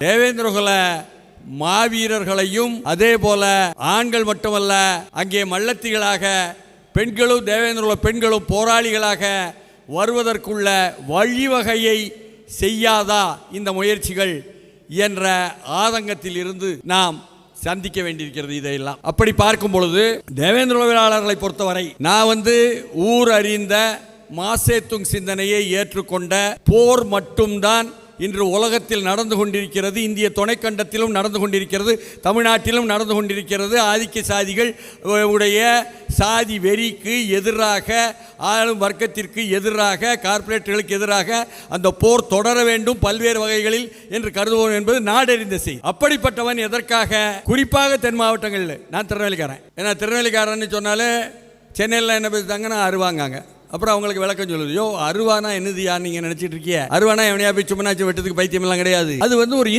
தேவேந்திரகுல மாவீரர்களையும் அதே போல ஆண்கள் மட்டுமல்ல அங்கே மல்லத்திகளாக பெண்களும் தேவேந்திரகுல பெண்களும் போராளிகளாக வருவதற்குள்ள வழிவகையை செய்யாதா இந்த முயற்சிகள் என்ற ஆதங்கத்தில் இருந்து நாம் சந்திக்க வேண்டியிருக்கிறது இதையெல்லாம். அப்படி பார்க்கும் பொழுது தேவேந்திர உளவியலாளர்களை பொறுத்தவரை நான் வந்து ஊர் அறிந்த மாசேத்துங் சிந்தனையை ஏற்றுக்கொண்ட போர் மட்டும்தான் இன்று உலகத்தில் நடந்து கொண்டிருக்கிறது இந்திய துணைக்கண்டத்திலும் நடந்து கொண்டிருக்கிறது தமிழ்நாட்டிலும் நடந்து கொண்டிருக்கிறது. ஆதிக்க சாதிகள் உடைய சாதி வெறிக்கு எதிராக ஆளும் வர்க்கத்திற்கு எதிராக கார்ப்பரேட்டுகளுக்கு எதிராக அந்த போர் தொடர வேண்டும் பல்வேறு வகைகளில் என்று கருதுவோம் என்பது நாடறிந்த செய்தி. அப்படிப்பட்டவன் எதற்காக? குறிப்பாக தென் மாவட்டங்களில். நான் திருநெல்வேலிக்காரன். ஏன்னா திருநெல்வேலிக்காரன்னு சொன்னாலே சென்னையில் என்ன பேசுதாங்கன்னா அருவாங்காங்க. அப்புறம் அவங்களுக்கு விளக்கம் சொல்லுது யோ அருவானா என்னதுயா நீங்க நினைச்சிட்டு இருக்கீங்க? அருவானா எவனையா போய் சும்மனாச்சு வெட்டதுக்கு பைத்தியம் எல்லாம் கிடையாது. அது வந்து ஒரு